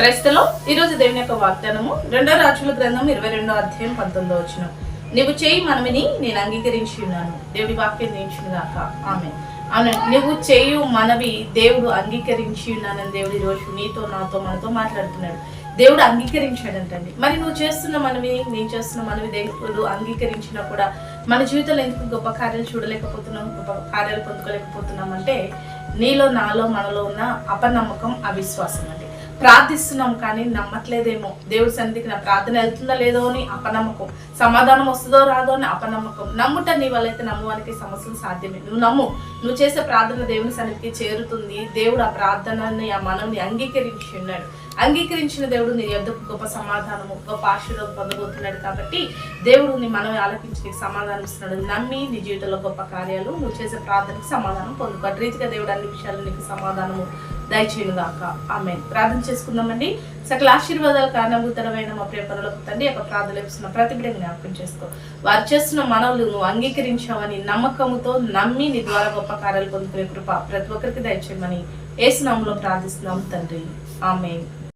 ప్రస్తుతం ఈరోజు దేవుని యొక్క వాగ్దానము రెండో రాజుల గ్రంథం ఇరవై రెండో అధ్యాయం పంతొమ్మిదో వచ్చిన నువ్వు చేయి మనమిని నేను అంగీకరించి ఉన్నాను. దేవుడి వాక్యం నేర్చును ఆమె అవును నువ్వు చేయు మనవి దేవుడు అంగీకరించి ఉన్నానని దేవుడు ఈరోజు నీతో నాతో మనతో మాట్లాడుతున్నాడు. దేవుడు అంగీకరించాడంటండి. మరి నువ్వు చేస్తున్న మనవి నేను చేస్తున్న మనవి దేవుడు అంగీకరించినా కూడా మన జీవితంలో ఎందుకు గొప్ప కార్యాలు చూడలేకపోతున్నాం గొప్ప కార్యాలు పొందుకోలేకపోతున్నాం అంటే నీలో నాలో మనలో ఉన్న అపనమ్మకం అవిశ్వాసం అండి. ప్రార్థిస్తున్నాం కానీ నమ్మట్లేదేమో. దేవుడి సన్నిధికి నా ప్రార్థన వెళ్తుందో లేదో అని అపనమ్మకం. సమాధానం వస్తుందో రాదో అని అపనమ్మకం. నమ్ముట నీ వల్లైతే నమ్మువానికి సమస్యలు సాధ్యమే. నువ్వు నమ్ము. నువ్వు చేసే ప్రార్థన దేవుని సన్నిధికి చేరుతుంది. దేవుడు ఆ ప్రార్థనని ఆ మనల్ని అంగీకరించి ఉన్నాడు అంగీకరించిన దేవుడు నీ యొద్దకు గొప్ప సమాధానము గొప్ప ఆశీర్వాదం పొందబోతున్నాడు కాబట్టి దేవుడు నీ మనం ఆలకించి నీకు సమాధానం ఇస్తున్నాడు. నమ్మి నీ జీవితంలో గొప్ప కార్యాలు నువ్వు చేసే ప్రార్థనకు సమాధానం పొందుకో. అటు రీతిగా దేవుడు అన్ని విషయాలు నీకు సమాధానము దయచేయను గాక ఆమె ప్రార్థన చేసుకుందామండి. సకల ఆశీర్వాదాలు కారణభూతరమైన మా ప్రియ పనులకు తండ్రి యొక్క ప్రార్థన ఇస్తున్న ప్రతి బిడ్డ జ్ఞాపకం చేసుకో. వారు చేస్తున్న మనవులు నువ్వు అంగీకరించావని నమ్మకముతో నమ్మి నీ ద్వారా గొప్ప కార్యాలు పొందుకునే కృప ప్రతి ఒక్కరికి దయచేయమని ఏసునామంలో ప్రార్థిస్తున్నాం తండ్రి. ఆమె